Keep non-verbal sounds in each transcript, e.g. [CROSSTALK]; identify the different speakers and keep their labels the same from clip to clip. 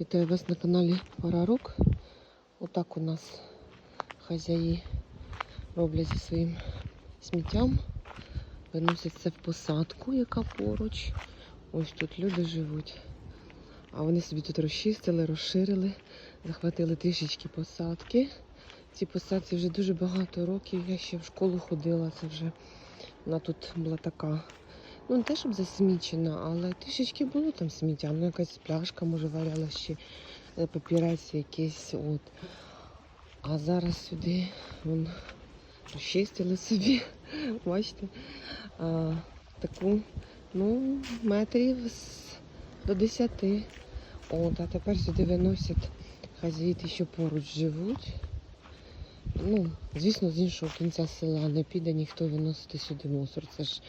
Speaker 1: Вітаю вас на каналі Парарук. Отак у нас хазяї роблять зі своїм сміттям. Виносять це в посадку, яка поруч. Ось тут люди живуть. А вони собі тут розчистили, розширили, захватили трішечки посадки. Ці посадці вже дуже багато років. Я ще в школу ходила, це вже вона тут була така. Ну, не те, щоб засмічена, але трішечки було там сміття. Ну, якась пляшка, може, валяла ще е, папірець якийсь. От. А зараз сюди вон, розчистили собі, [LAUGHS] бачите, а, таку, ну, метрів до 10. От, а тепер сюди виносять хазяї, ті, що поруч живуть. Ну, звісно, з іншого кінця села не піде ніхто виносити сюди мусор. Це ж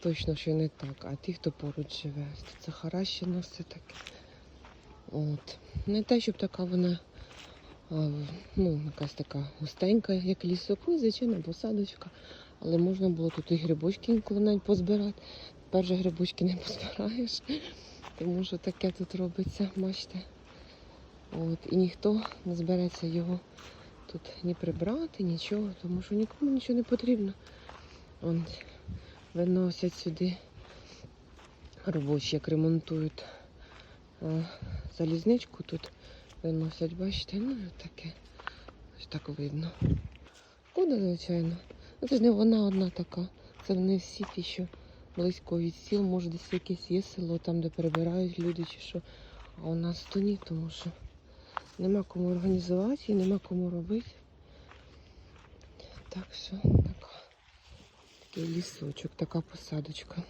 Speaker 1: точно що не так. А ті, хто поруч живе, це харащено все таке. От. Не те, щоб така вона ну, якась така густенька, як лісок, ну, звичайно, посадочка. Але можна було тут і грибочки інколи навіть позбирати. Тепер же грибочки не позбираєш, тому що таке тут робиться, бачите. От, і ніхто не збереться його тут ні прибрати, нічого, тому що нікому нічого не потрібно. Вон, виносять сюди робочі, як ремонтують залізничку тут виносять, бачите, ну таке. Ось так видно. Шкода, звичайно. Ну це ж не вона одна така. Це не всі ті, що близько від сіл, може десь якесь є село, там, де перебирають люди чи що. А у нас то ні, тому що нема кому організувати і нема кому робити. Так що такий лісочок, така посадочка.